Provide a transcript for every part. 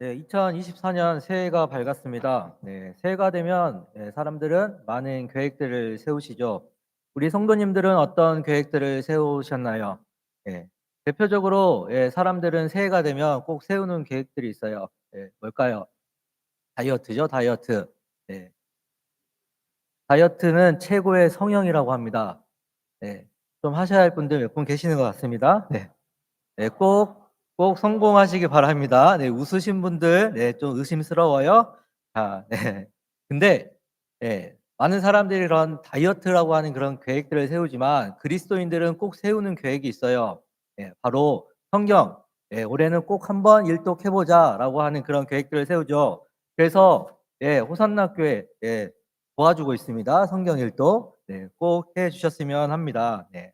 네, 2024년 새해가 밝았습니다. 네, 새해가 되면 네, 사람들은 많은 계획들을 세우시죠. 우리 성도님들은 어떤 계획들을 세우셨나요? 네, 대표적으로 예, 사람들은 새해가 되면 꼭 세우는 계획들이 있어요. 네, 뭘까요? 다이어트죠, 다이어트. 네, 다이어트는 최고의 성형이라고 합니다. 네, 좀 하셔야 할 분들 몇 분 계시는 것 같습니다. 네. 네, 꼭, 꼭 성공하시기 바랍니다. 네, 웃으신 분들, 네, 좀 의심스러워요. 자, 네. 근데, 예, 많은 사람들이 이런 다이어트라고 하는 그런 계획들을 세우지만 그리스도인들은 꼭 세우는 계획이 있어요. 예, 바로 성경. 예, 올해는 꼭 한번 일독해보자라고 하는 그런 계획들을 세우죠. 그래서, 예, 호산나 교회, 예, 도와주고 있습니다. 성경 일독. 네, 꼭 해주셨으면 합니다. 네.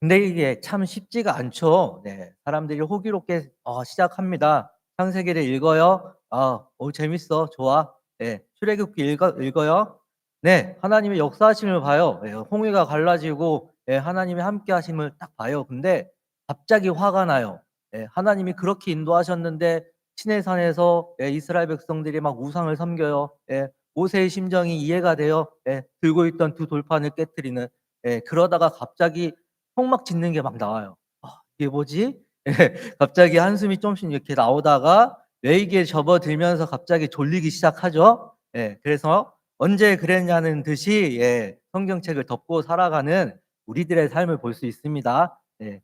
근데 이게 참 쉽지가 않죠. 네. 사람들이 호기롭게 어 시작합니다. 창세기를 읽어요. 아, 어 재밌어. 좋아. 네. 출애굽기 읽어 읽어요. 네. 하나님의 역사하심을 봐요. 예. 홍해가 갈라지고 예, 하나님의 함께 하심을 딱 봐요. 근데 갑자기 화가 나요. 예. 하나님이 그렇게 인도하셨는데 시내산에서 예, 이스라엘 백성들이 막 우상을 섬겨요. 예. 모세의 심정이 이해가 돼요. 예. 들고 있던 두 돌판을 깨뜨리는 예. 그러다가 갑자기 콩막 짖는 게 막 나와요. '아 이게 뭐지?' 예. 갑자기 한숨이 좀씩 이렇게 나오다가 뇌이게 접어들면서 갑자기 졸리기 시작하죠. 예. 그래서 언제 그랬냐는 듯이 예 성경책을 덮고 살아가는 우리들의 삶을 볼 수 있습니다. 예.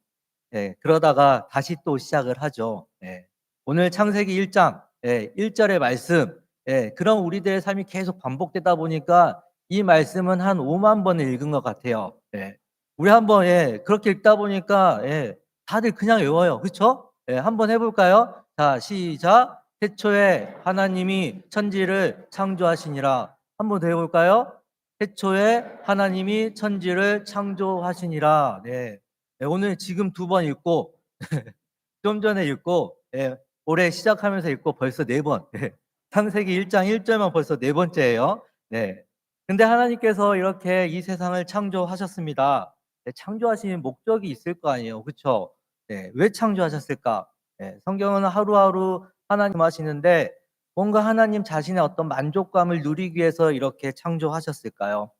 예. 그러다가 다시 또 시작을 하죠. 예. 오늘 창세기 1장 예 1 절의 말씀 예 그런 우리들의 삶이 계속 반복되다 보니까 이 말씀은 한50,000 번을 읽은 것 같아요. 예. 우리 한번 예 그렇게 읽다 보니까 예 다들 그냥 외워요. 그쵸? 예 한번 해 볼까요? 자 시작. 태초에 하나님이 천지를 창조하시니라. 한번 더해 볼까요? 태초에 하나님이 천지를 창조하시니라. 네. 네 오늘 지금 두 번 읽고 좀 전에 읽고 예 올해 시작하면서 읽고 벌써 네 번. 예. 창세기 1장 1 절만 벌써 네 번째예요. 네. 근데 하나님께서 이렇게 이 세상을 창조하셨습니다. 네, 창조하신 목적이 있을 거 아니에요. 그쵸? 네, 왜 창조하셨을까? 네, 성경은 하루하루 하나님 하시는데 뭔가 하나님 자신의 어떤 만족감을 누리기 위해서 이렇게 창조하셨을까요?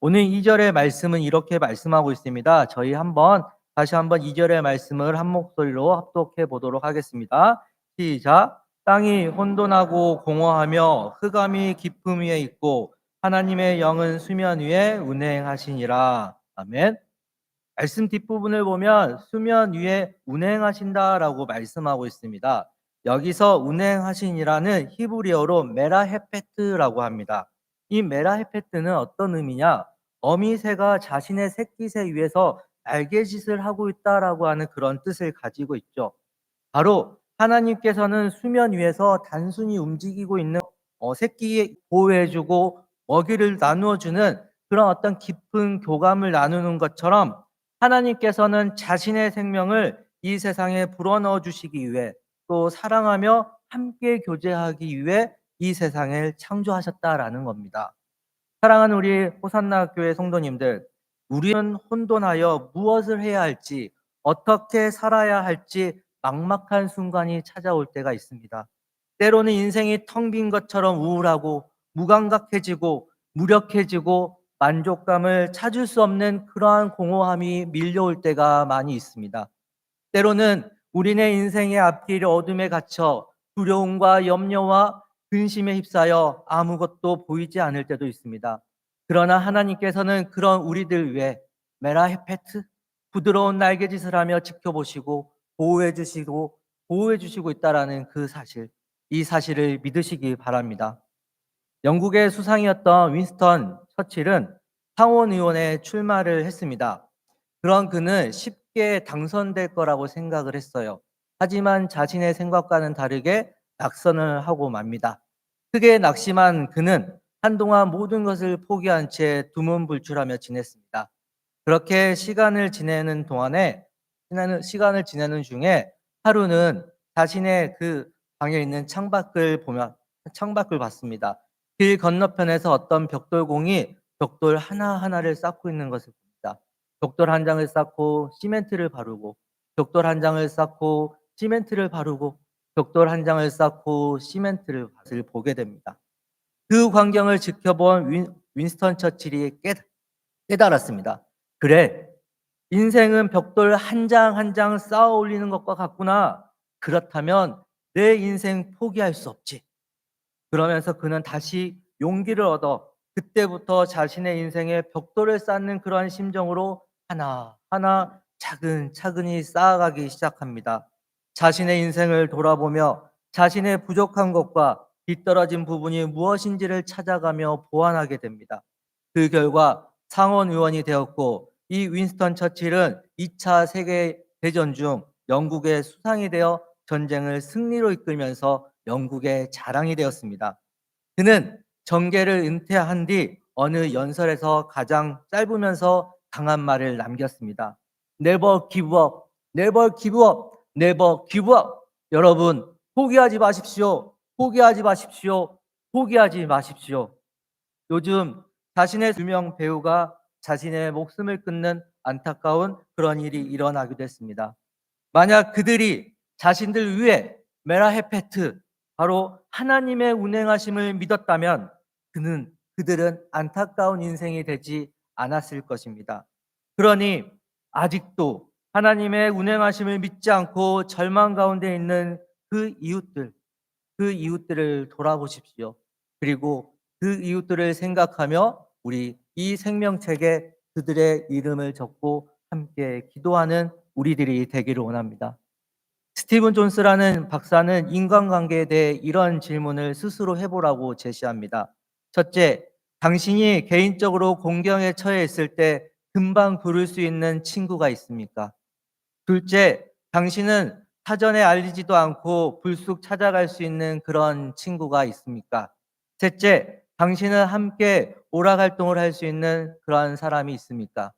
오늘 2절의 말씀은 이렇게 말씀하고 있습니다. 저희 한번 다시 한번 2절의 말씀을 한 목소리로 합독해 보도록 하겠습니다. 시작. 땅이 혼돈하고 공허하며 흑암이 깊음 위에 있고 하나님의 영은 수면 위에 운행하시니라. 아멘. 말씀 뒷부분을 보면 수면 위에 운행하신다라고 말씀하고 있습니다. 여기서 운행하신이라는 히브리어로 메라헤페트라고 합니다. 이 메라헤페트는 어떤 의미냐? 어미새가 자신의 새끼새 위에서 날개짓을 하고 있다라고 하는 그런 뜻을 가지고 있죠. 바로 하나님께서는 수면 위에서 단순히 움직이고 있는 어, 새끼 보호해주고 먹이를 나누어주는 그런 어떤 깊은 교감을 나누는 것처럼 하나님께서는 자신의 생명을 이 세상에 불어넣어 주시기 위해 또 사랑하며 함께 교제하기 위해 이 세상을 창조하셨다라는 겁니다. 사랑하는 우리 호산나 교회 성도님들, 우리는 혼돈하여 무엇을 해야 할지, 어떻게 살아야 할지 막막한 순간이 찾아올 때가 있습니다. 때로는 인생이 텅 빈 것처럼 우울하고 무감각해지고 무력해지고 만족감을 찾을 수 없는 그러한 공허함이 밀려올 때가 많이 있습니다. 때로는 우리네 인생의 앞길 어둠에 갇혀 두려움과 염려와 근심에 휩싸여 아무것도 보이지 않을 때도 있습니다. 그러나 하나님께서는 그런 우리들 위해 메라헤페트 부드러운 날개짓을 하며 지켜보시고 보호해 주시고 보호해 주시고 있다라는 그 사실 이 사실을 믿으시기 바랍니다. 영국의 수상이었던 윈스턴 처칠은 상원 의원에 출마를 했습니다. 그런 그는 쉽게 당선될 거라고 생각을 했어요. 하지만 자신의 생각과는 다르게 낙선을 하고 맙니다. 크게 낙심한 그는 한동안 모든 것을 포기한 채 두문불출하며 지냈습니다. 그렇게 시간을 지내는 동안에 시간을 지내는 중에 하루는 자신의 그 방에 있는 창밖을 보며 창밖을 봤습니다. 길 건너편에서 어떤 벽돌공이 벽돌 하나하나를 쌓고 있는 것을 봅니다. 벽돌 한 장을 쌓고 시멘트를 바르고 벽돌 한 장을 쌓고 시멘트를 바르고 벽돌 한 장을 쌓고 시멘트를 보게 됩니다. 그 광경을 지켜본 윈, 윈스턴 처칠이 깨, 깨달았습니다. 그래, 인생은 벽돌 한 장 한 장 쌓아 올리는 것과 같구나. 그렇다면 내 인생 포기할 수 없지. 그러면서 그는 다시 용기를 얻어 그때부터 자신의 인생에 벽돌을 쌓는 그러한 심정으로 하나하나 차근차근히 쌓아가기 시작합니다. 자신의 인생을 돌아보며 자신의 부족한 것과 뒤떨어진 부분이 무엇인지를 찾아가며 보완하게 됩니다. 그 결과 상원 의원이 되었고 이 윈스턴 처칠은 2차 세계 대전 중 영국의 수상이 되어 전쟁을 승리로 이끌면서 영국의 자랑이 되었습니다. 그는 정계를 은퇴한 뒤 어느 연설에서 가장 짧으면서 강한 말을 남겼습니다. Never give up, never give up, never give up. 여러분, 포기하지 마십시오. 포기하지 마십시오. 포기하지 마십시오. 요즘 자신의 유명 배우가 자신의 목숨을 끊는 안타까운 그런 일이 일어나기도 했습니다. 만약 그들이 자신들 위해 메라헤페트 바로 하나님의 운행하심을 믿었다면 그는 그들은 안타까운 인생이 되지 않았을 것입니다. 그러니 아직도 하나님의 운행하심을 믿지 않고 절망 가운데 있는 그 이웃들, 그 이웃들을 돌아보십시오. 그리고 그 이웃들을 생각하며 우리 이 생명책에 그들의 이름을 적고 함께 기도하는 우리들이 되기를 원합니다. 스티븐 존스라는 박사는 인간관계에 대해 이런 질문을 스스로 해보라고 제시합니다. 첫째, 당신이 개인적으로 공경에 처해 있을 때 금방 부를 수 있는 친구가 있습니까? 둘째, 당신은 사전에 알리지도 않고 불쑥 찾아갈 수 있는 그런 친구가 있습니까? 셋째, 당신은 함께 오락 활동을 할 수 있는 그러한 사람이 있습니까?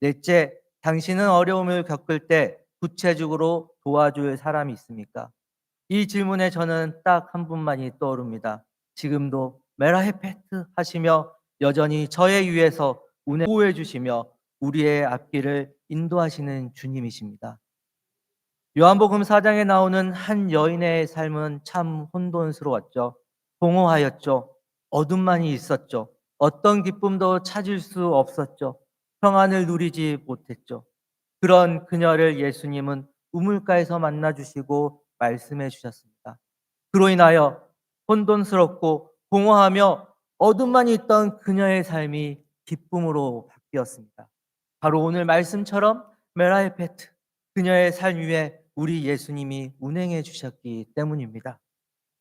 넷째, 당신은 어려움을 겪을 때 구체적으로 도와줄 사람이 있습니까? 이 질문에 저는 딱 한 분만이 떠오릅니다. 지금도 메라헤페트 하시며 여전히 저의 위에서 운해 보호해 주시며 우리의 앞길을 인도하시는 주님이십니다. 요한복음 4장에 나오는 한 여인의 삶은 참 혼돈스러웠죠. 공허하였죠. 어둠만이 있었죠. 어떤 기쁨도 찾을 수 없었죠. 평안을 누리지 못했죠. 그런 그녀를 예수님은 우물가에서 만나 주시고 말씀해 주셨습니다. 그로 인하여 혼돈스럽고 공허하며 어둠만 있던 그녀의 삶이 기쁨으로 바뀌었습니다. 바로 오늘 말씀처럼 메라이페트 그녀의 삶 위에 우리 예수님이 운행해 주셨기 때문입니다.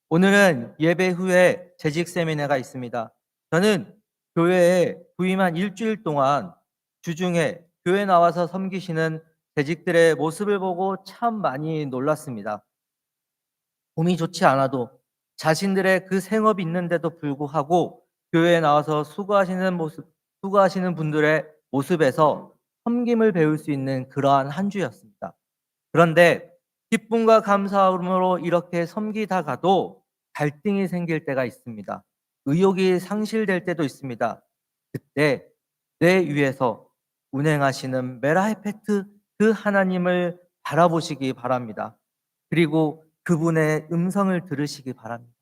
오늘은 예배 후에 재직 세미나가 있습니다. 저는 교회에 부임한 일주일 동안 주중에 교회 나와서 섬기시는 재직들의 모습을 보고 참 많이 놀랐습니다. 몸이 좋지 않아도 자신들의 그 생업이 있는데도 불구하고 교회에 나와서 수고하시는 모습, 수고하시는 분들의 모습에서 섬김을 배울 수 있는 그러한 한 주였습니다. 그런데 기쁨과 감사함으로 이렇게 섬기다가도 갈등이 생길 때가 있습니다. 의욕이 상실될 때도 있습니다. 그때 내 위에서 운행하시는 메라헤페트 그 하나님을 바라보시기 바랍니다. 그리고 그분의 음성을 들으시기 바랍니다.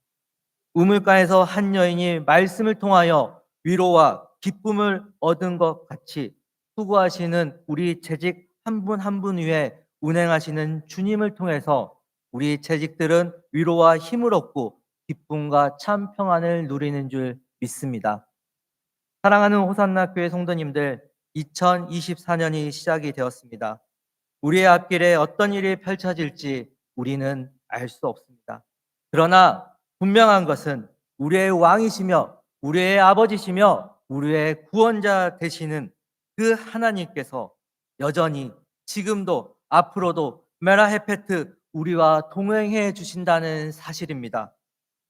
우물가에서 한 여인이 말씀을 통하여 위로와 기쁨을 얻은 것 같이 수고하시는 우리 재직 한 분 한 분 위에 운행하시는 주님을 통해서 우리 재직들은 위로와 힘을 얻고 기쁨과 참 평안을 누리는 줄 믿습니다. 사랑하는 호산나 교회 성도님들, 2024년이 시작이 되었습니다. 우리의 앞길에 어떤 일이 펼쳐질지 우리는 알 수 없습니다. 그러나 분명한 것은 우리의 왕이시며 우리의 아버지시며 우리의 구원자 되시는 그 하나님께서 여전히 지금도 앞으로도 메라헤페트 우리와 동행해 주신다는 사실입니다.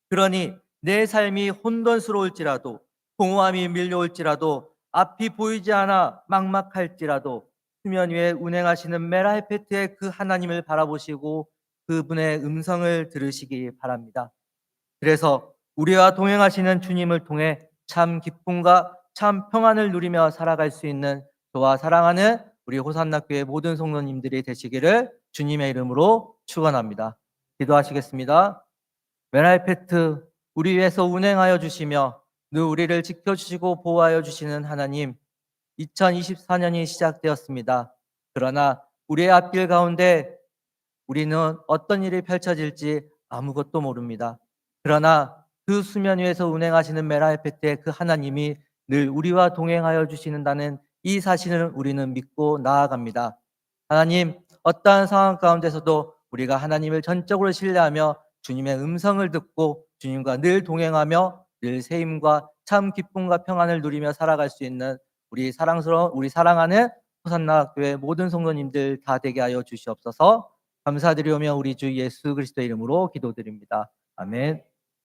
그러니 내 삶이 혼돈스러울지라도 공허함이 밀려올지라도 앞이 보이지 않아 막막할지라도 수면 위에 운행하시는 메라헤페트의 그 하나님을 바라보시고 그분의 음성을 들으시기 바랍니다. 그래서 우리와 동행하시는 주님을 통해 참 기쁨과 참 평안을 누리며 살아갈 수 있는 저와 사랑하는 우리 호산나교회 모든 성도님들이 되시기를 주님의 이름으로 축원합니다. 기도하시겠습니다. 메랄페트 우리 위해서 운행하여 주시며 늘 우리를 지켜주시고 보호하여 주시는 하나님 2024년이 시작되었습니다. 그러나 우리의 앞길 가운데 우리는 어떤 일이 펼쳐질지 아무것도 모릅니다. 그러나 그 수면 위에서 운행하시는 메라에페트의 그 하나님이 늘 우리와 동행하여 주시는다는 이 사실을 우리는 믿고 나아갑니다. 하나님, 어떠한 상황 가운데서도 우리가 하나님을 전적으로 신뢰하며 주님의 음성을 듣고 주님과 늘 동행하며 늘 세임과 참 기쁨과 평안을 누리며 살아갈 수 있는 우리 사랑스러운 우리 사랑하는 호산나 교회 모든 성도님들 다 되게 하여 주시옵소서. 감사드리오며 우리 주 예수 그리스도 이름으로 기도드립니다. 아멘.